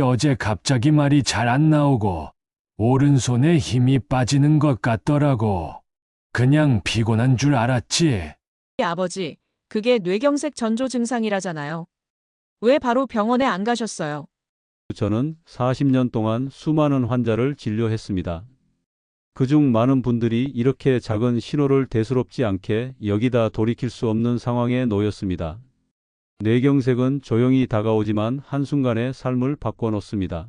어제 갑자기 말이 잘 안 나오고 오른손에 힘이 빠지는 것 같더라고. 그냥 피곤한 줄 알았지. 아버지, 그게 뇌경색 전조 증상이라잖아요. 왜 바로 병원에 안 가셨어요? 저는 40년 동안 수많은 환자를 진료했습니다. 그중 많은 분들이 이렇게 작은 신호를 대수롭지 않게 여기다 돌이킬 수 없는 상황에 놓였습니다. 뇌경색은 조용히 다가오지만 한순간에 삶을 바꿔놓습니다.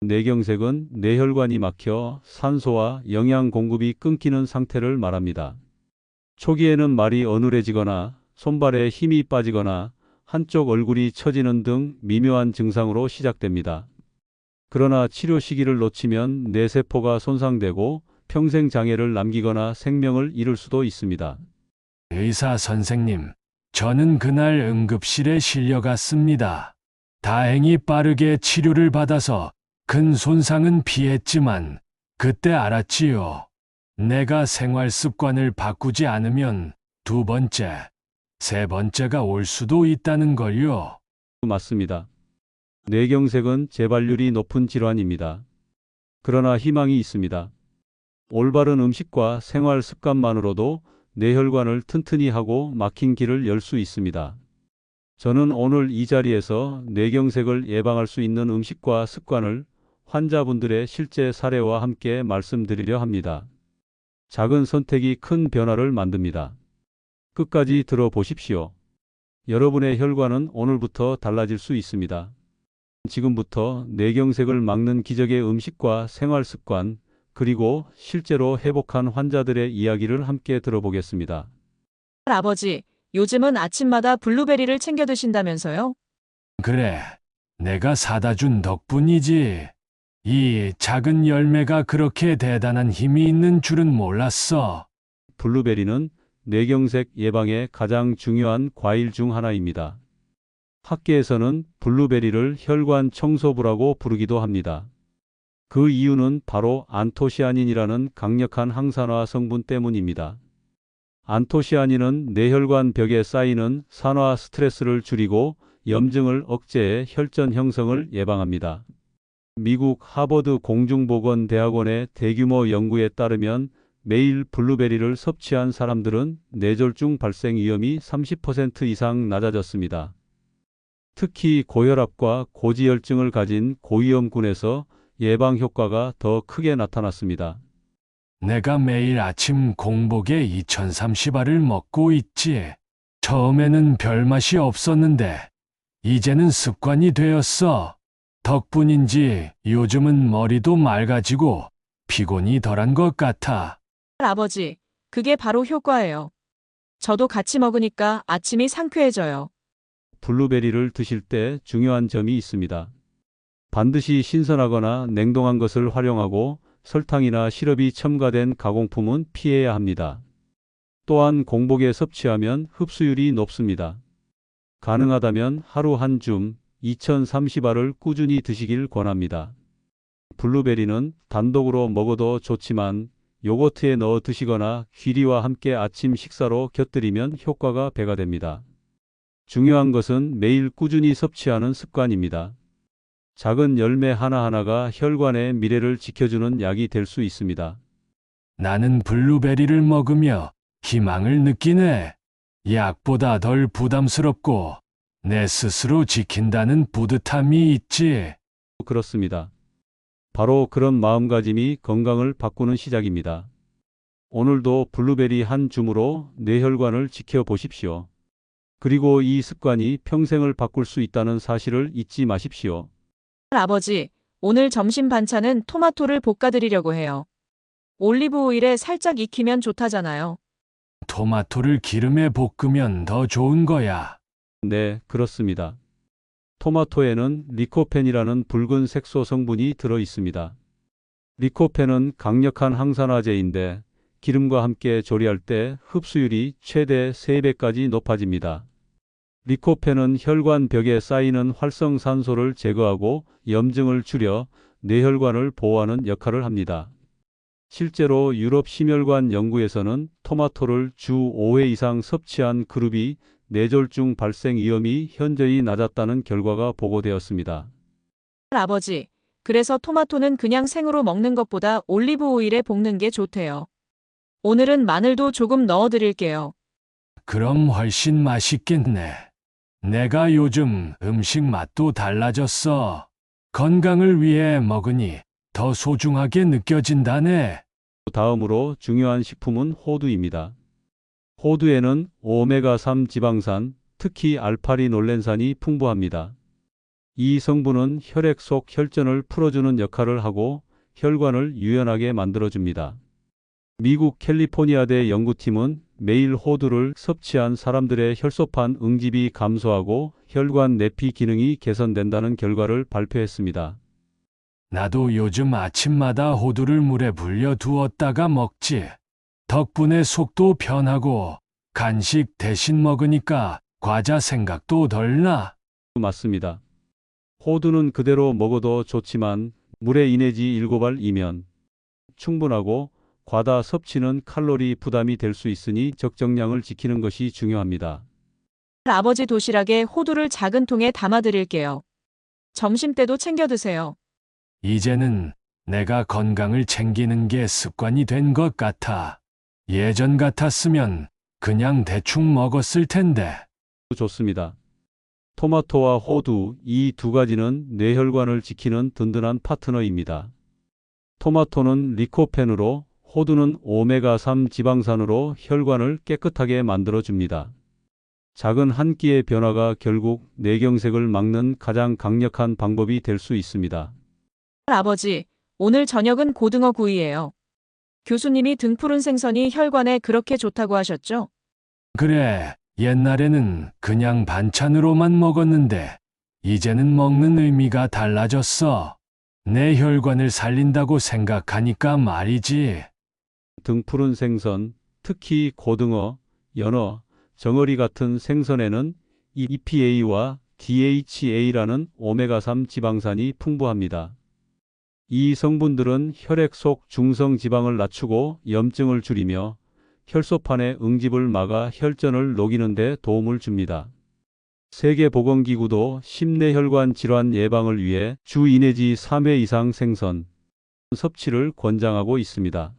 뇌경색은 뇌혈관이 막혀 산소와 영양 공급이 끊기는 상태를 말합니다. 초기에는 말이 어눌해지거나 손발에 힘이 빠지거나 한쪽 얼굴이 처지는 등 미묘한 증상으로 시작됩니다. 그러나 치료 시기를 놓치면 뇌세포가 손상되고 평생 장애를 남기거나 생명을 잃을 수도 있습니다. 의사 선생님, 저는 그날 응급실에 실려갔습니다. 다행히 빠르게 치료를 받아서 큰 손상은 피했지만 그때 알았지요. 내가 생활 습관을 바꾸지 않으면 두 번째, 세 번째가 올 수도 있다는 걸요. 맞습니다. 뇌경색은 재발률이 높은 질환입니다. 그러나 희망이 있습니다. 올바른 음식과 생활 습관만으로도 뇌혈관을 튼튼히 하고 막힌 길을 열 수 있습니다. 저는 오늘 이 자리에서 뇌경색을 예방할 수 있는 음식과 습관을 환자분들의 실제 사례와 함께 말씀드리려 합니다. 작은 선택이 큰 변화를 만듭니다. 끝까지 들어보십시오. 여러분의 혈관은 오늘부터 달라질 수 있습니다. 지금부터 뇌경색을 막는 기적의 음식과 생활 습관, 그리고 실제로 회복한 환자들의 이야기를 함께 들어보겠습니다. 아버지, 요즘은 아침마다 블루베리를 챙겨 드신다면서요? 그래, 내가 사다 준 덕분이지. 이 작은 열매가 그렇게 대단한 힘이 있는 줄은 몰랐어. 블루베리는 뇌경색 예방에 가장 중요한 과일 중 하나입니다. 학계에서는 블루베리를 혈관 청소부라고 부르기도 합니다. 그 이유는 바로 안토시아닌이라는 강력한 항산화 성분 때문입니다. 안토시아닌은 뇌혈관 벽에 쌓이는 산화 스트레스를 줄이고 염증을 억제해 혈전 형성을 예방합니다. 미국 하버드 공중보건대학원의 대규모 연구에 따르면 매일 블루베리를 섭취한 사람들은 뇌졸중 발생 위험이 30% 이상 낮아졌습니다. 특히 고혈압과 고지혈증을 가진 고위험군에서 예방 효과가 더 크게 나타났습니다. 내가 매일 아침 공복에 2030알을 먹고 있지. 처음에는 별 맛이 없었는데, 이제는 습관이 되었어. 덕분인지 요즘은 머리도 맑아지고 피곤이 덜한 것 같아. 아버지, 그게 바로 효과예요. 저도 같이 먹으니까 아침이 상쾌해져요. 블루베리를 드실 때 중요한 점이 있습니다. 반드시 신선하거나 냉동한 것을 활용하고 설탕이나 시럽이 첨가된 가공품은 피해야 합니다. 또한 공복에 섭취하면 흡수율이 높습니다. 가능하다면 하루 한 줌 2030알을 꾸준히 드시길 권합니다. 블루베리는 단독으로 먹어도 좋지만 요거트에 넣어 드시거나 귀리와 함께 아침 식사로 곁들이면 효과가 배가 됩니다. 중요한 것은 매일 꾸준히 섭취하는 습관입니다. 작은 열매 하나하나가 혈관의 미래를 지켜주는 약이 될 수 있습니다. 나는 블루베리를 먹으며 희망을 느끼네. 약보다 덜 부담스럽고 내 스스로 지킨다는 뿌듯함이 있지. 그렇습니다. 바로 그런 마음가짐이 건강을 바꾸는 시작입니다. 오늘도 블루베리 한 줌으로 뇌혈관을 지켜보십시오. 그리고 이 습관이 평생을 바꿀 수 있다는 사실을 잊지 마십시오. 아버지, 오늘 점심 반찬은 토마토를 볶아드리려고 해요. 올리브 오일에 살짝 익히면 좋다잖아요. 토마토를 기름에 볶으면 더 좋은 거야. 네, 그렇습니다. 토마토에는 리코펜이라는 붉은 색소 성분이 들어 있습니다. 리코펜은 강력한 항산화제인데 기름과 함께 조리할 때 흡수율이 최대 3배까지 높아집니다. 리코펜은 혈관 벽에 쌓이는 활성산소를 제거하고 염증을 줄여 뇌혈관을 보호하는 역할을 합니다. 실제로 유럽 심혈관 연구에서는 토마토를 주 5회 이상 섭취한 그룹이 뇌졸중 발생 위험이 현저히 낮았다는 결과가 보고되었습니다. 아버지, 그래서 토마토는 그냥 생으로 먹는 것보다 올리브 오일에 볶는 게 좋대요. 오늘은 마늘도 조금 넣어 드릴게요. 그럼 훨씬 맛있겠네. 내가 요즘 음식 맛도 달라졌어. 건강을 위해 먹으니 더 소중하게 느껴진다네. 다음으로 중요한 식품은 호두입니다. 호두에는 오메가3 지방산, 특히 알파리놀렌산이 풍부합니다. 이 성분은 혈액 속 혈전을 풀어주는 역할을 하고 혈관을 유연하게 만들어줍니다. 미국 캘리포니아대 연구팀은 매일 호두를 섭취한 사람들의 혈소판 응집이 감소하고 혈관 내피 기능이 개선된다는 결과를 발표했습니다. 나도 요즘 아침마다 호두를 물에 불려 두었다가 먹지. 덕분에 속도 편하고 간식 대신 먹으니까 과자 생각도 덜 나. 맞습니다. 호두는 그대로 먹어도 좋지만 물에 이내지 7알이면 충분하고 과다 섭취는 칼로리 부담이 될 수 있으니 적정량을 지키는 것이 중요합니다. 아버지 도시락에 호두를 작은 통에 담아 드릴게요. 점심 때도 챙겨 드세요. 이제는 내가 건강을 챙기는 게 습관이 된 것 같아. 예전 같았으면 그냥 대충 먹었을 텐데. 좋습니다. 토마토와 호두 이 두 가지는 뇌혈관을 지키는 든든한 파트너입니다. 토마토는 리코펜으로 호두는 오메가3 지방산으로 혈관을 깨끗하게 만들어 줍니다. 작은 한 끼의 변화가 결국 뇌경색을 막는 가장 강력한 방법이 될 수 있습니다. 아버지, 오늘 저녁은 고등어 구이예요. 교수님이 등푸른 생선이 혈관에 그렇게 좋다고 하셨죠? 그래, 옛날에는 그냥 반찬으로만 먹었는데, 이제는 먹는 의미가 달라졌어. 내 혈관을 살린다고 생각하니까 말이지. 등푸른 생선, 특히 고등어, 연어, 정어리 같은 생선에는 EPA와 DHA라는 오메가3 지방산이 풍부합니다. 이 성분들은 혈액 속 중성 지방을 낮추고 염증을 줄이며 혈소판의 응집을 막아 혈전을 녹이는 데 도움을 줍니다. 세계보건기구도 심내혈관 질환 예방을 위해 주 2 내지 3회 이상 생선 섭취를 권장하고 있습니다.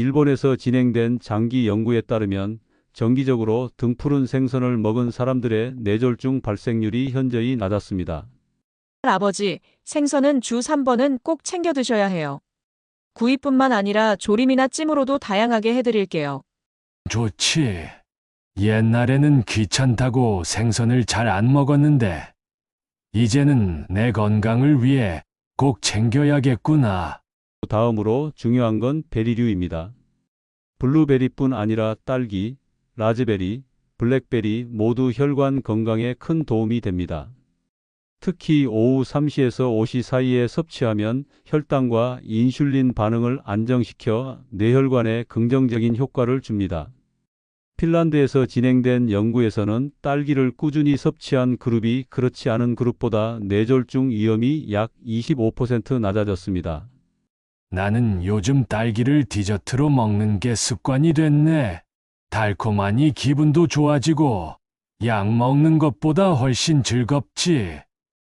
일본에서 진행된 장기 연구에 따르면 정기적으로 등푸른 생선을 먹은 사람들의 뇌졸중 발생률이 현저히 낮았습니다. 아버지, 생선은 주 3번은 꼭 챙겨 드셔야 해요. 구이뿐만 아니라 조림이나 찜으로도 다양하게 해드릴게요. 좋지. 옛날에는 귀찮다고 생선을 잘 안 먹었는데, 이제는 내 건강을 위해 꼭 챙겨야겠구나. 다음으로 중요한 건 베리류입니다. 블루베리뿐 아니라 딸기, 라즈베리, 블랙베리 모두 혈관 건강에 큰 도움이 됩니다. 특히 오후 3시에서 5시 사이에 섭취하면 혈당과 인슐린 반응을 안정시켜 뇌혈관에 긍정적인 효과를 줍니다. 핀란드에서 진행된 연구에서는 딸기를 꾸준히 섭취한 그룹이 그렇지 않은 그룹보다 뇌졸중 위험이 약 25% 낮아졌습니다. 나는 요즘 딸기를 디저트로 먹는 게 습관이 됐네. 달콤하니 기분도 좋아지고, 약 먹는 것보다 훨씬 즐겁지.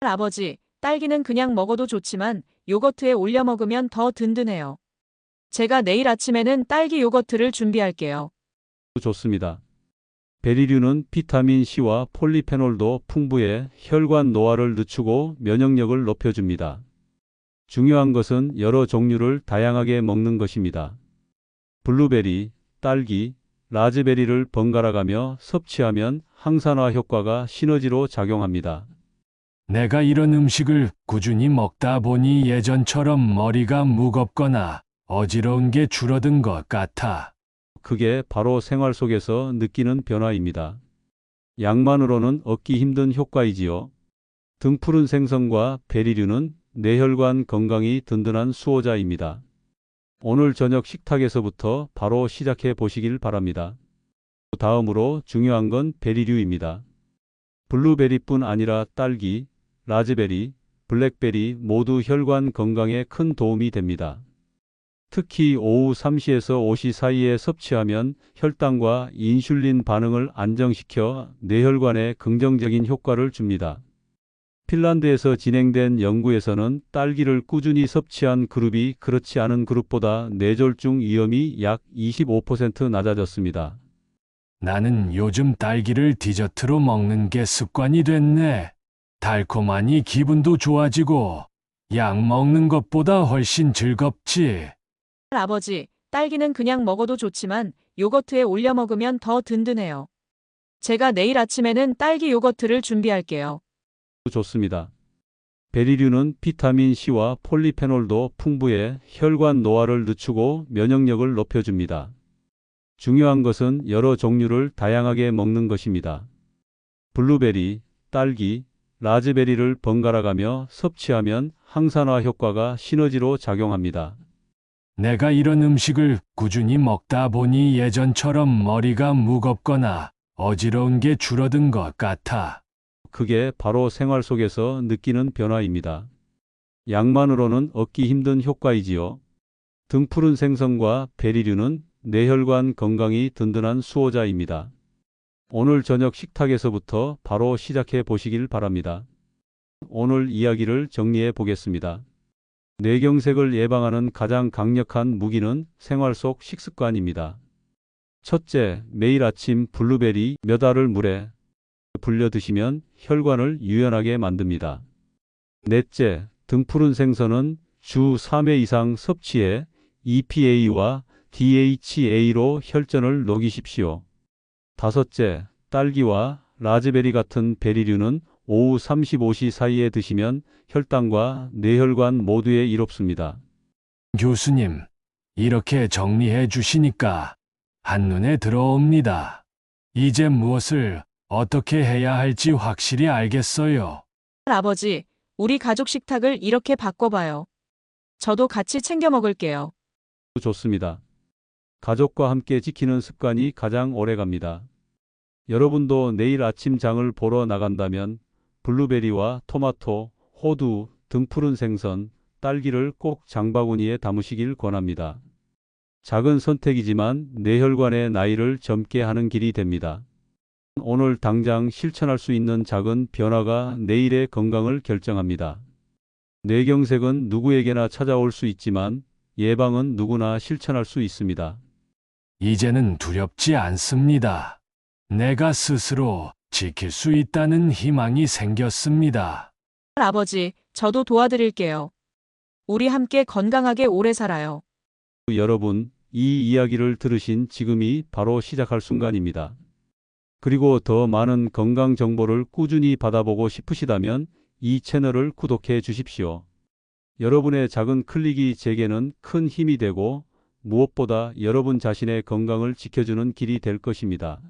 아버지, 딸기는 그냥 먹어도 좋지만 요거트에 올려 먹으면 더 든든해요. 제가 내일 아침에는 딸기 요거트를 준비할게요. 좋습니다. 베리류는 비타민 C와 폴리페놀도 풍부해 혈관 노화를 늦추고 면역력을 높여줍니다. 중요한 것은 여러 종류를 다양하게 먹는 것입니다. 블루베리, 딸기, 라즈베리를 번갈아 가며 섭취하면 항산화 효과가 시너지로 작용합니다. 내가 이런 음식을 꾸준히 먹다 보니 예전처럼 머리가 무겁거나 어지러운 게 줄어든 것 같아. 그게 바로 생활 속에서 느끼는 변화입니다. 약만으로는 얻기 힘든 효과이지요. 등푸른 생선과 베리류는 뇌혈관 건강이 든든한 수호자입니다. 오늘 저녁 식탁에서부터 바로 시작해 보시길 바랍니다. 다음으로 중요한 건 베리류입니다. 블루베리뿐 아니라 딸기, 라즈베리, 블랙베리 모두 혈관 건강에 큰 도움이 됩니다. 특히 오후 3시에서 5시 사이에 섭취하면 혈당과 인슐린 반응을 안정시켜 뇌혈관에 긍정적인 효과를 줍니다. 핀란드에서 진행된 연구에서는 딸기를 꾸준히 섭취한 그룹이 그렇지 않은 그룹보다 뇌졸중 위험이 약 25% 낮아졌습니다. 나는 요즘 딸기를 디저트로 먹는 게 습관이 됐네. 달콤하니 기분도 좋아지고, 약 먹는 것보다 훨씬 즐겁지. 아버지, 딸기는 그냥 먹어도 좋지만 요거트에 올려 먹으면 더 든든해요. 제가 내일 아침에는 딸기 요거트를 준비할게요. 좋습니다. 베리류는 비타민 C와 폴리페놀도 풍부해 혈관 노화를 늦추고 면역력을 높여줍니다. 중요한 것은 여러 종류를 다양하게 먹는 것입니다. 블루베리, 딸기, 라즈베리를 번갈아 가며 섭취하면 항산화 효과가 시너지로 작용합니다. 내가 이런 음식을 꾸준히 먹다 보니 예전처럼 머리가 무겁거나 어지러운 게 줄어든 것 같아. 그게 바로 생활 속에서 느끼는 변화입니다. 약만으로는 얻기 힘든 효과이지요. 등푸른 생선과 베리류는 뇌혈관 건강이 든든한 수호자입니다. 오늘 저녁 식탁에서부터 바로 시작해 보시길 바랍니다. 오늘 이야기를 정리해 보겠습니다. 뇌경색을 예방하는 가장 강력한 무기는 생활 속 식습관입니다. 첫째, 매일 아침 블루베리 몇 알을 물에 불려 드시면 혈관을 유연하게 만듭니다. 넷째, 등푸른 생선은 주 3회 이상 섭취해 EPA와 DHA로 혈전을 녹이십시오. 다섯째, 딸기와 라즈베리 같은 베리류는 오후 35시 사이에 드시면 혈당과 뇌혈관 모두에 이롭습니다. 교수님, 이렇게 정리해 주시니까 한눈에 들어옵니다. 이제 무엇을 어떻게 해야 할지 확실히 알겠어요. 아버지, 우리 가족 식탁을 이렇게 바꿔봐요. 저도 같이 챙겨 먹을게요. 좋습니다. 가족과 함께 지키는 습관이 가장 오래 갑니다. 여러분도 내일 아침 장을 보러 나간다면 블루베리와 토마토, 호두, 등 푸른 생선, 딸기를 꼭 장바구니에 담으시길 권합니다. 작은 선택이지만 뇌혈관의 나이를 젊게 하는 길이 됩니다. 오늘 당장 실천할 수 있는 작은 변화가 내일의 건강을 결정합니다. 뇌경색은 누구에게나 찾아올 수 있지만 예방은 누구나 실천할 수 있습니다. 이제는 두렵지 않습니다. 내가 스스로 지킬 수 있다는 희망이 생겼습니다. 아버지, 저도 도와드릴게요. 우리 함께 건강하게 오래 살아요. 여러분, 이 이야기를 들으신 지금이 바로 시작할 순간입니다. 그리고 더 많은 건강 정보를 꾸준히 받아보고 싶으시다면 이 채널을 구독해 주십시오. 여러분의 작은 클릭이 제게는 큰 힘이 되고 무엇보다 여러분 자신의 건강을 지켜주는 길이 될 것입니다.